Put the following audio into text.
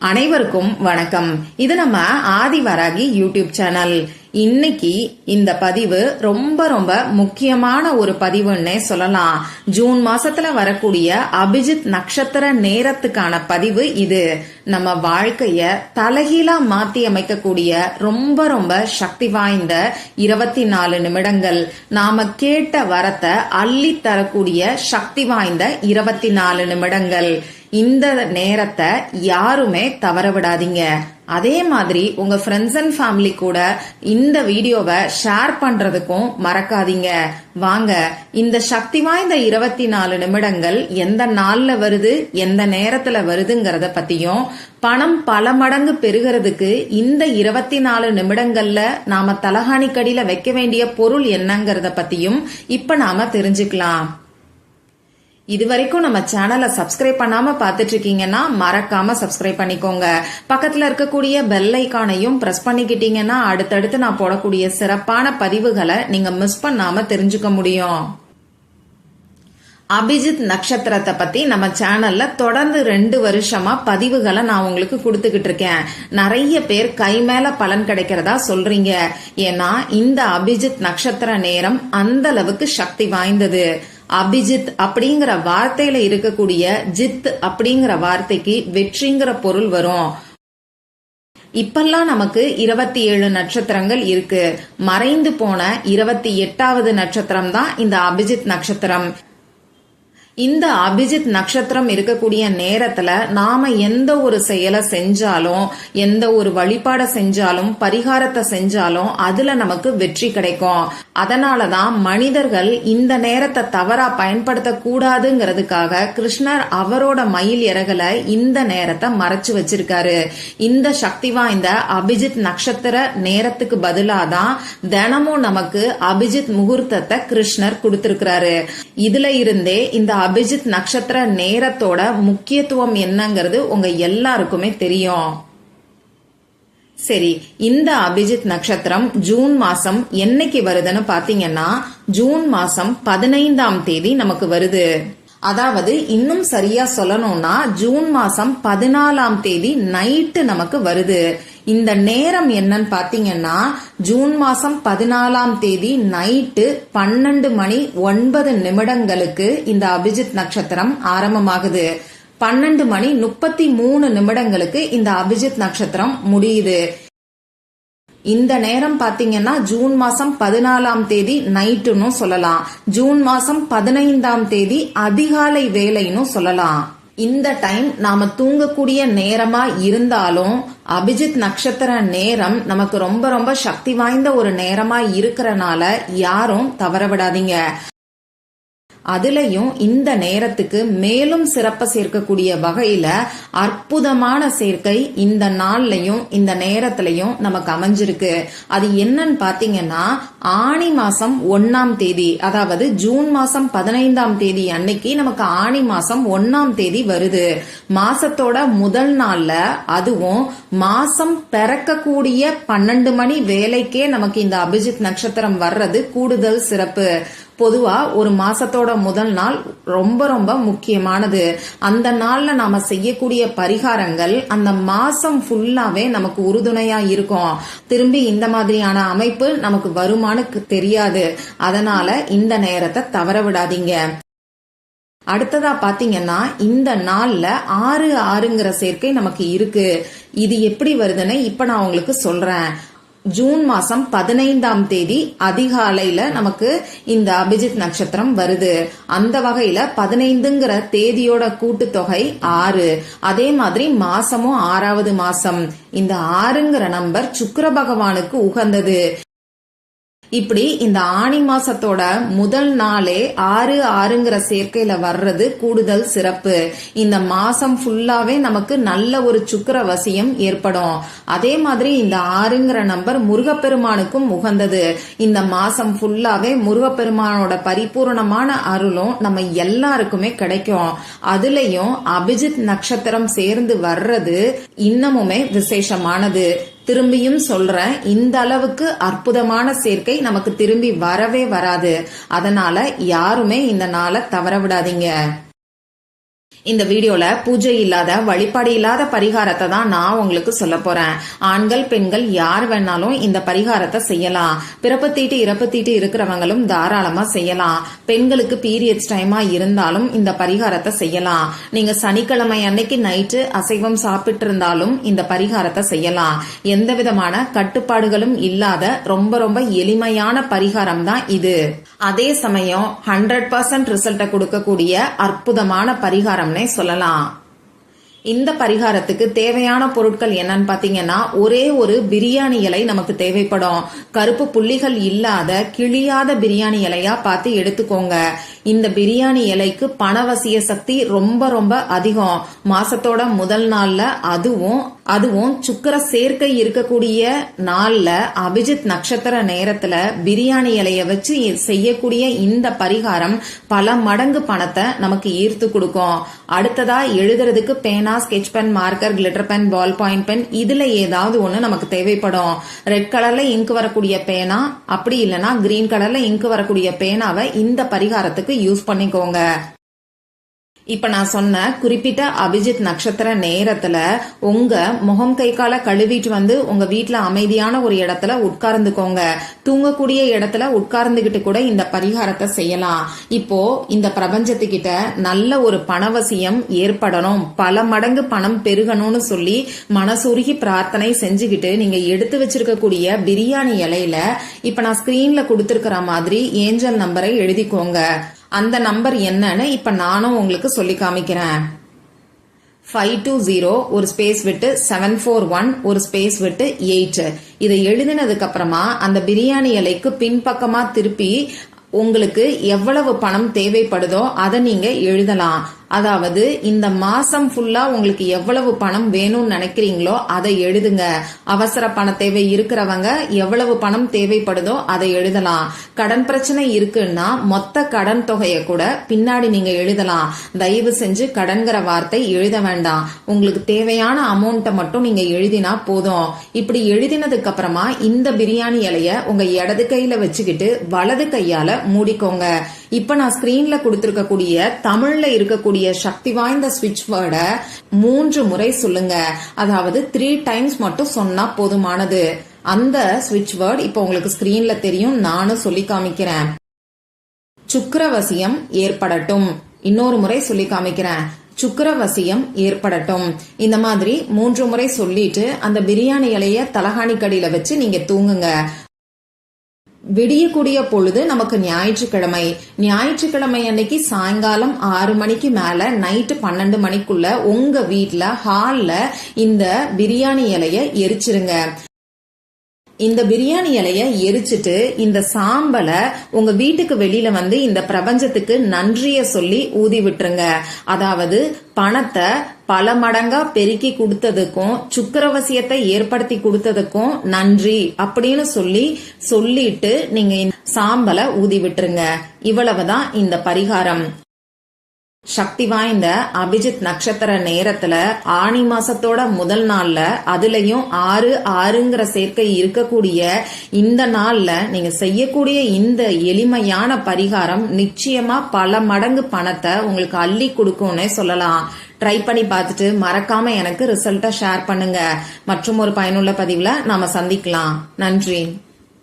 அனைவருக்கும் வணக்கம். இது நம்ம ஆதிவராகி யூடியூப் சேனல். இன்னைக்கு இந்த பதிவு ரொம்ப ரொம்ப முக்கியமான ஒரு பதிவுன்னே சொல்லலாம். ஜூன் மாசத்துல வரக்கூடிய அபிஜித் நட்சத்திர நேரத்துக்கான பதிவு இது. நம்ம வாழ்க்கைய தலைகீழா மாத்தி அமைக்கக்கூடிய ரொம்ப ரொம்ப சக்தி வாய்ந்த இருபத்தி நாலு நிமிடங்கள். நாம கேட்ட வரத்தை அள்ளி தரக்கூடிய சக்தி வாய்ந்த இருபத்தி நாலு நிமிடங்கள். இந்த நேரத்தை யாருமே தவற விடாதீங்க. அதே மாதிரி உங்க ஃப்ரெண்ட்ஸ் அண்ட் ஃபேமிலி கூட இந்த வீடியோவை ஷேர் பண்றதுக்கும் மறக்காதீங்க. வாங்க இந்த சக்தி வாய்ந்த இருபத்தி நாலு நிமிடங்கள் எந்த நாள்ல வருது எந்த நேரத்துல வருதுங்கிறத பத்தியும் பணம் பல மடங்கு பெருகிறதுக்கு இந்த இருபத்தி நாலு நிமிடங்கள்ல நாம தலகாணிக்கடியில வைக்க வேண்டிய பொருள் என்னங்கறத பத்தியும் இப்ப நாம தெரிஞ்சுக்கலாம். இது வரைக்கும் நம்ம சேனலை சப்ஸ்கிரைப் பண்ணாம பாத்துட்டு இருக்கீங்கன்னா மறக்காம சப்ஸ்கிரைப் பண்ணிக்கோங்க. பக்கத்துல இருக்கக்கூடிய பெல் ஐக்கானையும் பிரஸ் பண்ணிக்கிட்டீங்கன்னா அடுத்தடுத்து நான் போடக்கூடிய சிறப்பான பதிவுகளை நீங்க மிஸ் பண்ணாம தெரிஞ்சுக்க முடியும். அபிஜித் நட்சத்திரத்தை பத்தி நம்ம சேனல்ல தொடர்ந்து ரெண்டு வருஷமா பதிவுகளை நான் உங்களுக்கு கொடுத்துக்கிட்டு இருக்கேன் நிறைய பேர் கை மேல பலன் கிடைக்கிறதா சொல்றீங்க. ஏன்னா இந்த அபிஜித் நட்சத்திர நேரம் அந்த அளவுக்கு சக்தி வாய்ந்தது. அபிஜித் அப்படிங்கிற வார்த்தையில இருக்கக்கூடிய ஜித் அப்படிங்கிற வார்த்தைக்கு வெற்றிங்கிற பொருள் வரும். இப்பெல்லாம் நமக்கு இருபத்தி ஏழு நட்சத்திரங்கள் இருக்கு. மறைந்து போன இருபத்தி எட்டாவது நட்சத்திரம் தான் இந்த அபிஜித் நட்சத்திரம். இந்த அபிஜித் நட்சத்திரம் இருக்கக்கூடிய நேரத்துல நாம எந்த ஒரு செயலை செஞ்சாலும் எந்த ஒரு வழிபாடை செஞ்சாலும் பரிகாரத்தை செஞ்சாலும் அதுல நமக்கு வெற்றி கிடைக்கும். அதனாலதான் மனிதர்கள் இந்த நேரத்தை தவறா பயன்படுத்த கூடாதுங்கிறதுக்காக கிருஷ்ணர் அவரோட மயில் இறகல இந்த நேரத்தை மறைச்சு வச்சிருக்காரு. இந்த சக்தி வாய்ந்த அபிஜித் நட்சத்திர நேரத்துக்கு பதிலாதான் தினமும் நமக்கு அபிஜித் முகூர்த்தத்தை கிருஷ்ணர் கொடுத்திருக்கிறாரு. இதுல இருந்தே இந்த அபிஜித் நட்சத்திர நேரத்தோட முக்கியத்துவம் என்னங்கிறது உங்க எல்லாருக்குமே தெரியும். சரி இந்த அபிஜித் நட்சத்திரம் ஜூன் மாசம் என்னைக்கு வருதுன்னு பாத்தீங்கன்னா ஜூன் மாசம் பதினைந்தாம் தேதி நமக்கு வருது. அதாவது இன்னும் சரியா சொல்லணும்னா ஜூன் மாசம் பதினாலாம் தேதி நைட்டு நமக்கு வருது. இந்த நேரம் என்னன்னு பாத்தீங்கன்னா ஜூன் மாசம் பதினாலாம் தேதி நைட்டு பன்னெண்டு மணி ஒன்பது நிமிடங்களுக்கு இந்த அபிஜித் நட்சத்திரம் ஆரம்பமாகுது. பன்னெண்டு மணி முப்பத்தி மூணு நிமிடங்களுக்கு இந்த அபிஜித் நட்சத்திரம் முடியுது. இந்த நேரம் பாத்தீங்கன்னா ஜூன் மாசம் பதினாலாம் தேதி நைட்டுன்னு சொல்லலாம். ஜூன் மாசம் பதினைந்தாம் தேதி அதிகாலை வேலைன்னு சொல்லலாம். இந்த டைம் நாம தூங்கக்கூடிய நேரமா இருந்தாலும் அபிஜித் நட்சத்திர நேரம் நமக்கு ரொம்ப ரொம்ப சக்தி வாய்ந்த ஒரு நேரமா இருக்கிறனால யாரும் தவற விடாதீங்க அதுலயும் இந்த நேரத்துக்கு மேலும் சிறப்ப சேர்க்கக்கூடிய வகையில அற்புதமான சேர்க்கை இந்த நாள்லயும் இந்த நேரத்திலையும் நமக்கு அமைஞ்சிருக்கு. அது என்னன்னு பாத்தீங்கன்னா ஆணி மாசம் ஒன்னாம் தேதி அதாவது ஜூன் மாசம் பதினைந்தாம் தேதி அன்னைக்கு நமக்கு ஆணி மாசம் ஒன்னாம் தேதி வருது. மாசத்தோட முதல் நாள்ல அதுவும் மாசம் பிறக்கக்கூடிய பன்னெண்டு மணி வேலைக்கே நமக்கு இந்த அபிஜித் நட்சத்திரம் வர்றது கூடுதல் சிறப்பு. பொதுவா ஒரு மாசத்தோட முதல் நாள் ரொம்ப ரொம்ப முக்கியமானது. அந்த நாள்ல நாம செய்யக்கூடிய பரிகாரங்கள் அந்த மாசம் ஃபுல்லாவே நமக்கு உறுதுணையா இருக்கும். திரும்பி இந்த மாதிரியான அமைப்பு நமக்கு வருமானு தெரியாது. அதனால இந்த நேரத்தை தவற விடாதீங்க. அடுத்ததா பாத்தீங்கன்னா இந்த நாள்ல ஆறு ஆறுங்கிற சேர்க்கை நமக்கு இருக்கு. இது எப்படி வருதுன்னு இப்ப நான் உங்களுக்கு சொல்றேன். ஜூன் மாசம் பதினைந்தாம் தேதி அதிகாலையில நமக்கு இந்த அபிஜித் நட்சத்திரம் வருது. அந்த வகையில பதினைந்துங்கிற தேதியோட கூட்டுத்தொகை ஆறு. அதே மாதிரி மாசமும் ஆறாவது மாசம். இந்த ஆறுங்கிற நம்பர் சுக்கர பகவானுக்கு உகந்தது. இப்படி இந்த ஆணி மாசத்தோட முதல் நாளே ஆறு ஆறுங்கிற சேர்க்கையில வர்றது கூடுதல் சிறப்பு. இந்த மாசம் ஃபுல்லாவே நமக்கு நல்ல ஒரு சுக்கர வசியம் ஏற்படும். அதே மாதிரி இந்த ஆறுங்கிற நம்பர் முருகப்பெருமானுக்கும் உகந்தது. இந்த மாசம் ஃபுல்லாவே முருகப்பெருமானோட பரிபூர்ணமான அருளும் நம்ம எல்லாருக்குமே கிடைக்கும். அதுலயும் அபிஜித் நட்சத்திரம் சேர்ந்து வர்றது இன்னமுமே விசேஷமானது. திரும்பியும் சொல்றேன் இந்த அளவுக்கு அற்புதமான சேர்க்கை நமக்கு திரும்பி வரவே வராது. அதனால யாருமே இந்த நாளை தவற விடாதீங்க. இந்த வீடியோல பூஜை இல்லாத வழிபாடு இல்லாத பரிகாரத்தை தான் நான் உங்களுக்கு சொல்ல போறேன். ஆண்கள் பெண்கள் யார் வேணாலும் இந்த பரிகாரத்தை செய்யலாம். பிறப்பு தீட்டு இறப்பு தீட்டு இருக்கிறவங்களும் தாராளமா செய்யலாம். பெண்களுக்கு பீரியட்ஸ் டைமா இருந்தாலும் இந்த பரிகாரத்தை செய்யலாம். நீங்க சனிக்கிழமை அன்னைக்கு நைட்டு அசைவம் சாப்பிட்டு இருந்தாலும் இந்த பரிகாரத்தை செய்யலாம். எந்த விதமான கட்டுப்பாடுகளும் இல்லாத ரொம்ப ரொம்ப எளிமையான பரிகாரம் தான் இது. அதே சமயம் ஹண்ட்ரட் பர்சன்ட் ரிசல்ட்டை கொடுக்கக்கூடிய அற்புதமான பரிகாரம் பரிகாரம்னே சொல்லலாம். இந்த பரிகாரத்துக்கு தேவையான பொருட்கள் என்னன்னு பாத்தீங்கன்னா ஒரே ஒரு பிரியாணி இலை நமக்கு தேவைப்படும். கருப்பு புள்ளிகள் இல்லாத கிழியாத பிரியாணி இலையா பார்த்து எடுத்துக்கோங்க. இந்த பிரியாணி இலைக்கு பணவசிய சக்தி ரொம்ப ரொம்ப அதிகம். மாசத்தோட முதல் நாள்ல அதுவும் அதுவும் சுக்கர சேர்க்கை இருக்கக்கூடிய நாள்ல அபிஜித் நட்சத்திர நேரத்துல பிரியாணி இலைய வச்சு செய்யக்கூடிய இந்த பரிகாரம் பல மடங்கு பணத்தை நமக்கு ஈர்த்து கொடுக்கும். அடுத்ததா எழுதுறதுக்கு பேனா sketch pen marker glitter pen ball point pen இதுல ஏதாவது ஒண்ணு நமக்கு தேவைப்படும். ரெட் கலர்ல இங்கு வரக்கூடிய பேனா அப்படி இல்லைன்னா கிரீன் கலர்ல இங்கு வரக்கூடிய பேனாவை இந்த பரிகாரத்துக்கு யூஸ் பண்ணிக்கோங்க. இப்ப நான் சொன்ன குறிப்பிட்ட அபிஜித் நட்சத்திர நேரத்துல உங்க முகம் கை கால கழுவிட்டு வந்து உங்க வீட்டுல அமைதியான ஒரு இடத்துல உட்கார்ந்துக்கோங்க. தூங்கக்கூடிய இடத்துல உட்கார்ந்துகிட்டு கூட இந்த பரிகாரத்தை செய்யலாம். இப்போ இந்த பிரபஞ்சத்துக்கிட்ட நல்ல ஒரு பணவசியம் ஏற்படணும். பல மடங்கு பணம் பெருகணும்னு சொல்லி மனசுருகி பிரார்த்தனை செஞ்சுக்கிட்டு நீங்க எடுத்து வச்சிருக்கக்கூடிய பிரியாணி இலையில இப்ப நான் ஸ்கிரீன்ல கொடுத்திருக்கிற மாதிரி ஏஞ்சல் நம்பரை எழுதிக்கோங்க. அந்த நம்பர் என்னன்னு இப்ப நானும் உங்களுக்கு சொல்லி காமிக்கிறேன். ஃபைவ் டூ ஜீரோ ஒரு ஸ்பேஸ் விட்டு செவன் ஃபோர் ஒன் ஒரு ஸ்பேஸ் விட்டு எயிட் இதை எழுதினதுக்கு அப்புறமா அந்த பிரியாணி இலைக்கு பின்பக்கமா திருப்பி உங்களுக்கு எவ்வளவு பணம் தேவைப்படுதோ அதை நீங்க எழுதலாம். அதாவது இந்த மாசம் ஃபுல்லா உங்களுக்கு எவ்வளவு பணம் வேணும்னு நினைக்கிறீங்களோ அதை எழுதுங்க. அவசர பண தேவை இருக்கிறவங்க எவ்வளவு பணம் தேவைப்படுதோ அதை எழுதலாம். கடன் பிரச்சனை இருக்குன்னா மொத்த கடன் தொகையை கூட பின்னாடி நீங்க எழுதலாம். தயவு செஞ்சு கடன்கிற வார்த்தை எழுத வேண்டாம். உங்களுக்கு தேவையான அமௌண்ட்டை மட்டும் நீங்க எழுதினா போதும். இப்படி எழுதினதுக்கு அப்புறமா இந்த பிரியாணி இலைய உங்க இடது கையில வச்சுக்கிட்டு வலது கையால மூடிக்கோங்க. இப்ப நான் ஸ்கிரீன்ல கொடுத்திருக்கக்கூடிய தமிழ்ல இருக்கக்கூடிய சக்தி வாய்ந்த ஸ்விட்ச் வேர்டை மூன்று முறை சொல்லுங்க. அதாவது த்ரீ டைம்ஸ் மட்டும் சொன்னா போதுமானது. அந்த ஸ்விட்ச் வேர்ட் இப்போ உங்களுக்கு ஸ்கிரீன்ல தெரியும். நானும் சொல்லி காமிக்கிறேன். சுக்கரவசியம் ஏற்படட்டும். இன்னொரு முறை சொல்லி காமிக்கிறேன். சுக்கரவசியம் ஏற்படட்டும். இந்த மாதிரி மூன்று முறை சொல்லிட்டு அந்த பிரியாணி இலைய தலகாணி கடியில வச்சு நீங்க தூங்குங்க. விடியக்கூடிய பொழுது நமக்கு ஞாயிற்றுக்கிழமை. ஞாயிற்றுக்கிழமை அன்னைக்கு சாயங்காலம் ஆறு மணிக்கு மேல நைட்டு பன்னெண்டு மணிக்குள்ள உங்க வீட்டுல ஹால்ல இந்த பிரியாணி இலைய எரிச்சிருங்க. இந்த பிரியாணி இலைய எரிச்சிட்டு இந்த சாம்பலை உங்க வீட்டுக்கு வெளியில வந்து இந்த பிரபஞ்சத்துக்கு நன்றிய சொல்லி ஊதி விட்டுருங்க. அதாவது பணத்தை பல மடங்கா பெருக்கி கொடுத்ததுக்கும் சுக்கரவசியத்தை ஏற்படுத்தி கொடுத்ததுக்கும் நன்றி அப்படின்னு சொல்லி சொல்லிட்டு நீங்க இந்த சாம்பலை ஊதி விட்டுருங்க. இவ்வளவுதான் இந்த பரிகாரம். சக்தி வாய்ந்த அபிஜித் நட்சத்திர நேரத்துல ஆணி மாசத்தோட முதல் நாள்ல அதுலயும் ஆறு ஆறுங்கிற சேர்க்கை இருக்கக்கூடிய இந்த நாள்ல நீங்க செய்யக்கூடிய இந்த எளிமையான பரிகாரம் நிச்சயமா பல மடங்கு பணத்தை உங்களுக்கு அள்ளி கொடுக்கும்னே சொல்லலாம். ட்ரை பண்ணி பார்த்துட்டு மறக்காம எனக்கு ரிசல்ட்டை ஷேர் பண்ணுங்க. மற்றும் ஒரு பயனுள்ள பதிவுல நாம சந்திக்கலாம். நன்றி.